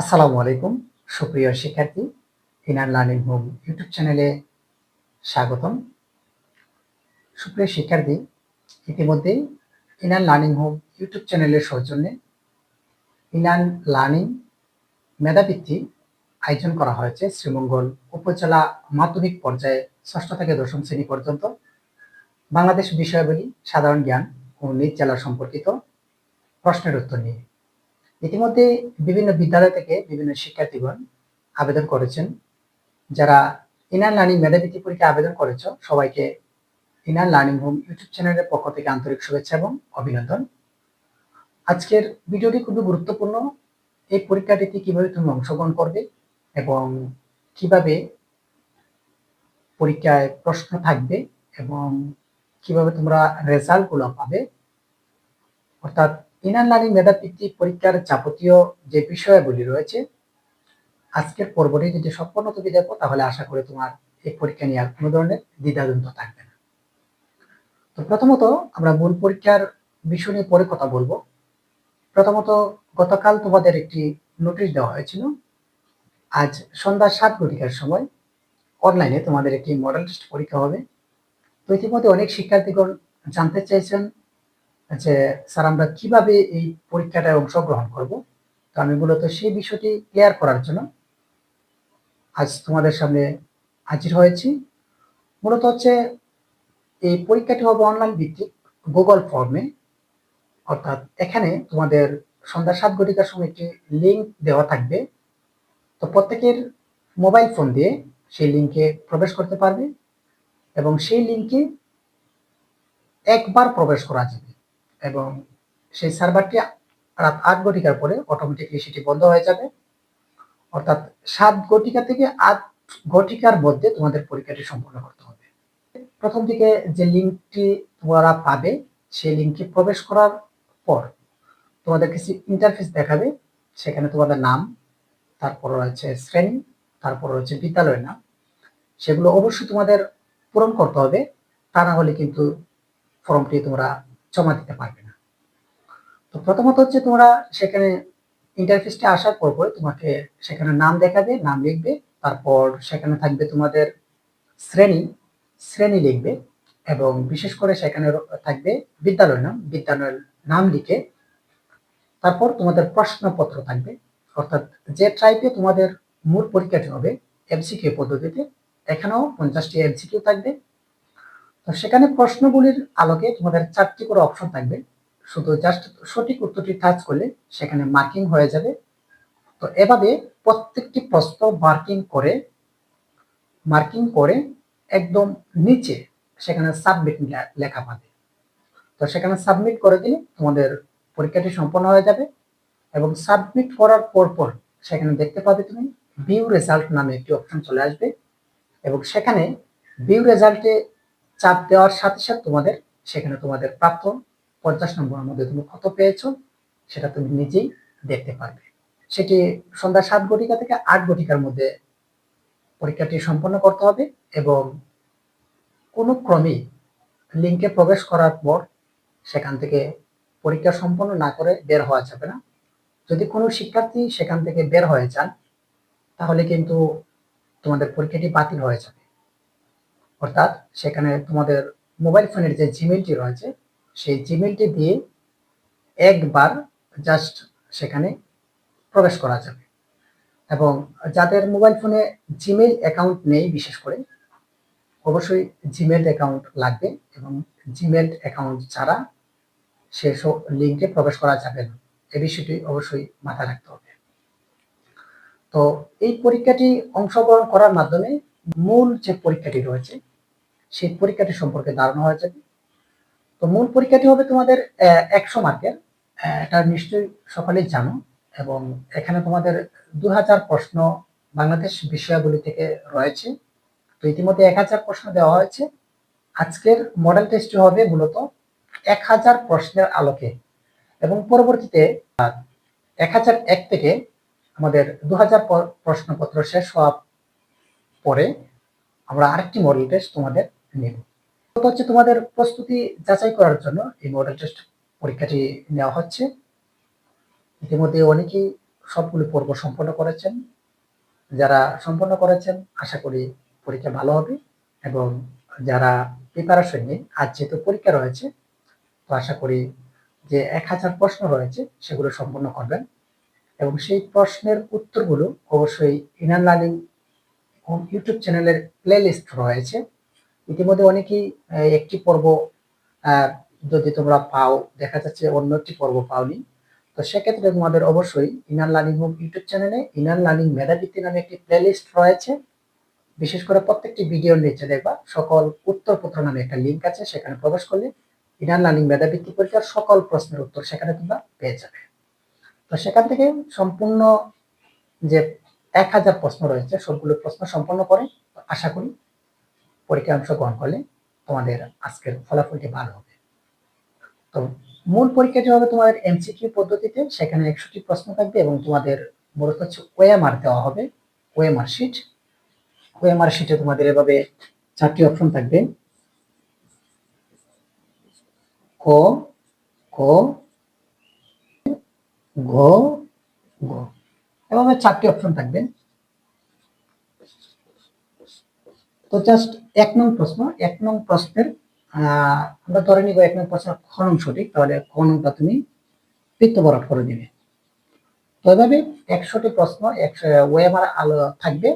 আসসালামু আলাইকুম, সুপ্রিয় শিক্ষার্থী ইনার লার্নিং হোম ইউটিউব চ্যানেলে স্বাগতম। সুপ্রিয় শিক্ষার্থী, ইতিমধ্যেই ইনার লার্নিং হোম ইউটিউব চ্যানেলের সৌজন্যে ইনার লার্নিং মেধাবৃত্তি আয়োজন করা হয়েছে শ্রীমঙ্গল উপজেলা মাধ্যমিক পর্যায়ে ষষ্ঠ থেকে দশম শ্রেণি পর্যন্ত। বাংলাদেশ বিষয়াবলী, সাধারণ জ্ঞান ও নিজ জেলা সম্পর্কিত প্রশ্নের উত্তর নিয়ে। ইতিমধ্যে বিভিন্ন বিদ্যালয় থেকে বিভিন্ন শিক্ষার্থীগণ আবেদন করেছেন। যারা ইনার লার্নিং মেধাবৃত্তি পরীক্ষা আবেদন করেছ, সবাইকে ইনার লার্নিং হোম ইউটিউব চ্যানেলের পক্ষ থেকে আন্তরিক শুভেচ্ছা এবং অভিনন্দন। আজকের ভিডিওটি খুবই গুরুত্বপূর্ণ। এই পরীক্ষাটিতে কীভাবে তুমি অংশগ্রহণ করবে এবং কীভাবে পরীক্ষায় প্রশ্ন থাকবে এবং কীভাবে তোমরা রেজাল্টগুলো পাবে, অর্থাৎ ইনার লার্নিং মেধাবৃত্তি পরীক্ষার যাবতীয় যে বিষয়গুলি রয়েছে, আজকের পর্বটি যদি সম্পূর্ণ তুমি দেখো, তাহলে আশা করি তোমার এই পরীক্ষা নিয়ে আর কোনো ধরনের দ্বিধাদ্বন্দ্ব থাকবে না। তো প্রথমত আমরা মূল পরীক্ষার বিষয় নিয়ে পরে কথা বলব। প্রথমত, গতকাল তোমাদের একটি নোটিশ দেওয়া হয়েছিল। আজ সন্ধ্যা সাত ঘটিকার সময় অনলাইনে তোমাদের একটি মডেল টেস্ট পরীক্ষা হবে। তো ইতিমধ্যে অনেক শিক্ষার্থীগণ জানতে চাইছেন যে, স্যার, আমরা কীভাবে এই পরীক্ষাটায় অংশগ্রহণ করব? তো আমি মূলত সেই বিষয়টি ক্লিয়ার করার জন্য আজ তোমাদের সামনে হাজির হয়েছি। মূলত হচ্ছে এই পরীক্ষাটি হবে অনলাইন ভিত্তিক গুগল ফর্মে অর্থাৎ এখানে তোমাদের সন্ধ্যা সাত ঘটিকার সময় একটি লিঙ্ক দেওয়া থাকবে। তো প্রত্যেকের মোবাইল ফোন দিয়ে সেই লিঙ্কে প্রবেশ করতে পারবে এবং সেই লিঙ্কে একবার প্রবেশ করা যাবে। এবং সেই সার্ভারটি রাত আট ঘটিকার পরে অটোমেটিকলি সেটি বন্ধ হয়ে যাবে। অর্থাৎ সাত ঘটিকা থেকে আট ঘটিকার মধ্যে তোমাদের পরীক্ষাটি সম্পন্ন করতে হবে। প্রথম দিকে যে লিঙ্কটি তোমরা পাবে, সেই লিঙ্কে প্রবেশ করার পর তোমাদের কিছু ইন্টারফেস দেখাবে। সেখানে তোমাদের নাম, তারপর রয়েছে শ্রেণি, তারপর রয়েছে বিদ্যালয়ের নাম। সেগুলো অবশ্যই তোমাদের পূরণ করতে হবে। তা না হলে কিন্তু ফর্মটি তোমরা জমা দিতে পারবে না। তো প্রথমত হচ্ছে তোমরা সেখানে ইন্টারফেসটা আসার পর পরে তোমাকে সেখানে নাম দেখাবে, নাম লিখবে, তারপর সেখানে থাকবে তোমাদের শ্রেণি শ্রেণি লিখবে এবং বিশেষ করে সেখানে থাকবে বিদ্যালয় নাম, বিদ্যালয়ের নাম লিখে তারপর তোমাদের প্রশ্নপত্র থাকবে। অর্থাৎ যে টাইপে তোমাদের মূল পরীক্ষাটি হবে এমসিকিউ পদ্ধতিতে, এখানেও পঞ্চাশটি এমসিকিউ থাকবে। তো সেখানে প্রশ্নগুলির আলোকে তোমাদের চারটি করে অপশন থাকবে। শুধু জাস্ট সঠিক উত্তরটি টাচ করলে সেখানে মার্কিং হয়ে যাবে। তো এভাবে প্রত্যেকটি প্রশ্ন মার্কিং করে মার্কিং করে একদম নিচে সেখানে সাবমিট লেখা পাবে। তো সেখানে সাবমিট করে দিলে তোমাদের পরীক্ষাটি সম্পন্ন হয়ে যাবে এবং সাবমিট করার পর পর সেখানে দেখতে পাবে তুমি ভিউ রেজাল্ট নামে একটি অপশন চলে আসবে এবং সেখানে ভিউ রেজাল্টে চাপ দেওয়ার সাথে সাথে তোমাদের, সেখানে তোমাদের প্রাপ্ত পঞ্চাশ নম্বরের মধ্যে তুমি কত পেয়েছ, সেটা তুমি নিজেই দেখতে পারবে। সেটি সন্ধ্যা সাত ঘটিকা থেকে আট ঘটিকার মধ্যে পরীক্ষাটি সম্পন্ন করতে হবে এবং কোনো ক্রমেই লিঙ্কে প্রবেশ করার পর সেখান থেকে পরীক্ষা সম্পন্ন না করে বের হওয়া যাবে না। যদি কোনো শিক্ষার্থী সেখান থেকে বের হয়ে যান, তাহলে কিন্তু তোমাদের পরীক্ষাটি বাতিল হয়ে যাবে। অর্থাৎ সেখানে তোমাদের মোবাইল ফোনের যে জিমেলটি রয়েছে, সেই জিমেলটি দিয়ে একবার জাস্ট সেখানে প্রবেশ করা যাবে। এবং যাদের মোবাইল ফোনে জিমেল অ্যাকাউন্ট নেই বিশেষ করে, অবশ্যই জিমেল অ্যাকাউন্ট লাগবে এবং জিমেল অ্যাকাউন্ট ছাড়া সেসব লিঙ্কে প্রবেশ করা যাবে না। এ বিষয়টি অবশ্যই মাথায় রাখতে হবে। তো এই পরীক্ষাটি অংশগ্রহণ করার মাধ্যমে মূল যে পরীক্ষাটি রয়েছে সেই পরীক্ষাটি সম্পর্কে ধারণা হয়ে যাবে তো মূল পরীক্ষাটি হবে তোমাদের একশো মার্কের। এটা নিশ্চয়ই সকলেই জানো এবং এখানে তোমাদের দু হাজার প্রশ্ন বাংলাদেশ বিষয়াবলী থেকে রয়েছে। তো ইতিমধ্যে এক হাজার প্রশ্ন দেওয়া হয়েছে। আজকের মডেল টেস্টটি হবে মূলত এক হাজার প্রশ্নের আলোকে এবং পরবর্তীতে এক হাজার এক থেকে আমাদের দু হাজার প্রশ্নপত্র শেষ হওয়ার পরে আমরা আরেকটি মডেল টেস্ট তোমাদের নেব হচ্ছে তোমাদের প্রস্তুতি যাচাই করার জন্য এই মডেল টেস্ট পরীক্ষাটি নেওয়া হচ্ছে। ইতিমধ্যে অনেকেই সবগুলো পর্ব সম্পন্ন করেছেন। যারা সম্পন্ন করেছেন, আশা করি পরীক্ষা ভালো হবে এবং যারা প্রিপারেশন নিয়ে আজ যেহেতু পরীক্ষা রয়েছে, তো আশা করি যে এক হাজার প্রশ্ন রয়েছে, সেগুলো সম্পন্ন করবেন। এবং সেই প্রশ্নের উত্তরগুলো অবশ্যই ইনার লার্নিং ইউটিউব চ্যানেলের প্লেলিস্ট রয়েছে। ইতিমধ্যে অনেকেই একটি পর্ব যদি তোমরা পাও, দেখা যাচ্ছে অন্য একটি পর্ব পাওনি। তো সেক্ষেত্রে তোমাদের অবশ্যই ইনার লার্নিং হোম ইউটিউব চ্যানেলে ইনার লার্নিং মেধাবৃত্তি নামে একটি প্লে লিস্ট রয়েছে। বিশেষ করে প্রত্যেকটি ভিডিওর নিচে দেখবা, সকল উত্তরপত্র নামে একটা লিঙ্ক আছে, সেখানে প্রবেশ করলে ইনার লার্নিং মেধাবৃত্তি পরীক্ষার সকল প্রশ্নের উত্তর সেখানে তোমরা পেয়ে যাবে। তো সেখান থেকে সম্পূর্ণ যে এক হাজার প্রশ্ন রয়েছে, সবগুলো প্রশ্ন সম্পন্ন করে আশা করি পরীক্ষায় অংশগ্রহণ করলে তোমাদের আজকের ফলাফলটি ভালো হবে। তো মূল পরীক্ষাটি হবে তোমাদের এমসিকিউ পদ্ধতিতে, সেখানে একশোটি প্রশ্ন থাকবে এবং তোমাদের মূলত হচ্ছে ওএমআর দেওয়া হবে ওএমআর শিট ওএমআর শিটে তোমাদের এভাবে চারটি অপশন থাকবে। ক ক ঘ ঘ এভাবে চারটি অপশন থাকবে। তো জাস্ট এক নং প্রশ্ন, এক নং প্রশ্নের আমরা ধরে নিব এক নং প্রশ্ন খ নং সঠিক, তাহলে খ নংটা তুমি বৃত্ত বরাট করে দিবে। তো এভাবে একশোটি প্রশ্ন, একশো ওয়েমার আলো থাকবে,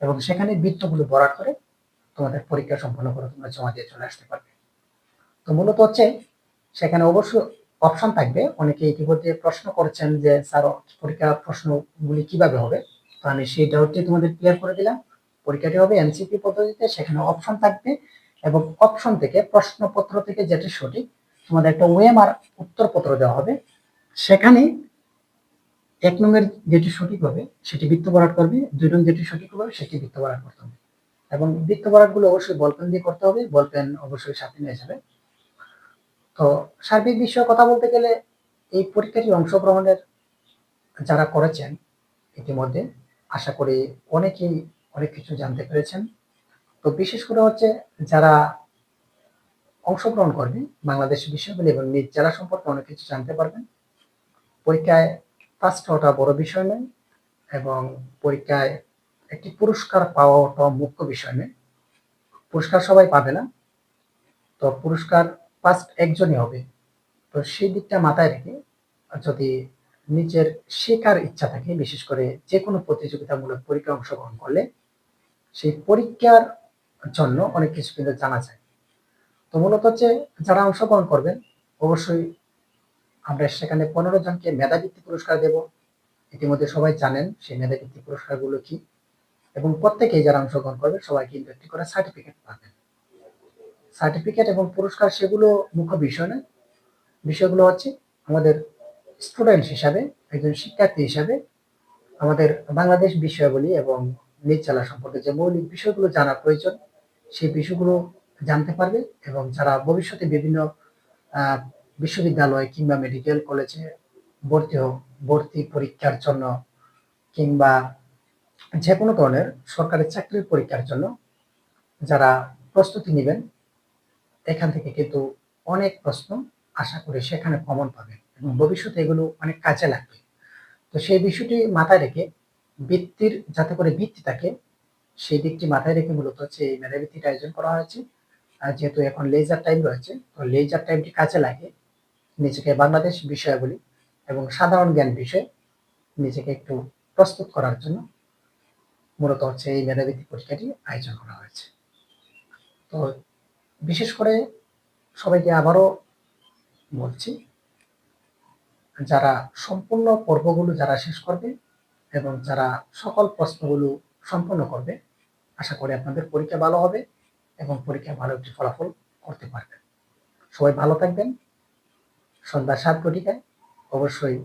এবং সেখানে বৃত্তগুলো বরাট করে তোমাদের পরীক্ষা সম্পন্ন করে তোমরা জমা দিয়ে চলে আসতে পারবে। তো মূলত হচ্ছে সেখানে অবশ্য অপশন থাকবে। অনেকে ইতিমধ্যে প্রশ্ন করেছেন যে, স্যার, পরীক্ষা প্রশ্নগুলি কীভাবে হবে? তো আমি সেইটা হচ্ছে তোমাদের ক্লিয়ার করে দিলাম। পরীক্ষাটি হবে এমসিপি পদ্ধতিতে সেখানে অপশন থাকবে এবং অপশন থেকে প্রশ্নপত্র থেকে যেটি সঠিক, তোমাদের একটা ওএমআর উত্তরপত্র দেওয়া হবে। সেখানে এক নম্বরের যেটি সঠিক হবে, সেটি বৃত্ত বরাট করবে। দুই নং যেটি সঠিক হবে, সেটি বৃত্ত বরাট করতে হবে। এবং বৃত্ত বরাটগুলো অবশ্যই বলপেন দিয়ে করতে হবে। বলপেন অবশ্যই সাথে নিয়ে যাবে। তো সার্বিক বিষয়ে কথা বলতে গেলে এই পরীক্ষাটি অংশগ্রহণের যারা করেছেন, ইতিমধ্যে আশা করি অনেকেই অনেক কিছু জানতে পেরেছেন। তো বিশেষ করে হচ্ছে যারা অংশগ্রহণ করবে বাংলাদেশ বিশ্ববিদ্যালয় এবং নিজ জেলা সম্পর্কে অনেক কিছু জানতে পারবেন। পরীক্ষায় পাস হওয়াটা বড় বিষয় নয় এবং পরীক্ষায় একটি পুরস্কার পাওয়াটা মুখ্য বিষয় নয়। পুরস্কার সবাই পাবে না, তো পুরস্কার ফার্স্ট একজনই হবে। তো সেই দিকটা মাথায় রেখে যদি নিজের শেখার ইচ্ছা থাকে, বিশেষ করে যে কোনো প্রতিযোগিতামূলক পরীক্ষায় অংশগ্রহণ করলে সেই পরীক্ষার জন্য অনেক কিছু কিন্তু জানা যায়। তো মূলত হচ্ছে যারা অংশগ্রহণ করবেন, অবশ্যই আমরা সেখানে পনেরো জনকে মেধাবৃত্তি পুরস্কার দেব। ইতিমধ্যে সবাই জানেন সেই মেধাবৃত্তি পুরস্কারগুলো কি। এবং প্রত্যেকেই যারা অংশগ্রহণ করবে সবাই কিন্তু একটি করে সার্টিফিকেট পাবেন। সার্টিফিকেট এবং পুরস্কার সেগুলো মুখ্য বিষয় নয় বিষয়গুলো হচ্ছে আমাদের স্টুডেন্ট হিসাবে, একজন শিক্ষার্থী হিসাবে, আমাদের বাংলাদেশ বিষয়াবলী এবং নিজ জেলা সম্পর্কে যে মৌলিক বিষয়গুলো জানা প্রয়োজন, সেই বিষয়গুলো জানতে পারবে এবং যারা ভবিষ্যতে বিভিন্ন বিশ্ববিদ্যালয় কিংবা মেডিকেল কলেজে ভর্তি হোক, ভর্তি পরীক্ষার জন্য কিংবা যে কোনো ধরনের সরকারি চাকরির পরীক্ষার জন্য যারা প্রস্তুতি নেবেন, এখান থেকে কিন্তু অনেক প্রশ্ন আশা করি সেখানে কমন পাবেন এবং ভবিষ্যতে এগুলো অনেক কাজে লাগবে। তো সেই বিষয়টি মাথায় রেখে বৃত্তির, যাতে করে বৃত্তি থাকে, সেই দিকটি মাথায় রেখে মূলত হচ্ছে এই মেধাবৃত্তির আয়োজন করা হয়েছে। আর যেহেতু এখন লেজার টাইম রয়েছে, তো লেজার টাইমটি কাজে লাগে নিজেকে বাংলাদেশ বিষয়াবলী এবং সাধারণ জ্ঞান বিষয়ে নিজেকে একটু প্রস্তুত করার জন্য মূলত হচ্ছে এই মেধাবৃত্তি পরীক্ষাটি আয়োজন করা হয়েছে। তো বিশেষ করে সবাইকে আবারও বলছি, যারা সম্পূর্ণ পর্বগুলো যারা শেষ করবে এবং যারা সকল প্রশ্নগুলো সম্পন্ন করবে, আশা করি আপনাদের পরীক্ষা ভালো হবে এবং পরীক্ষায় ভালো একটি ফলাফল করতে পারবেন। সবাই ভালো থাকবেন। সন্ধ্যা সাত ঘটিকায় অবশ্যই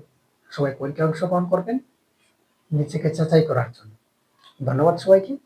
সবাই পরীক্ষায় অংশগ্রহণ করবেন। নিজেকে যাচাই করার জন্য। ধন্যবাদ সবাইকে।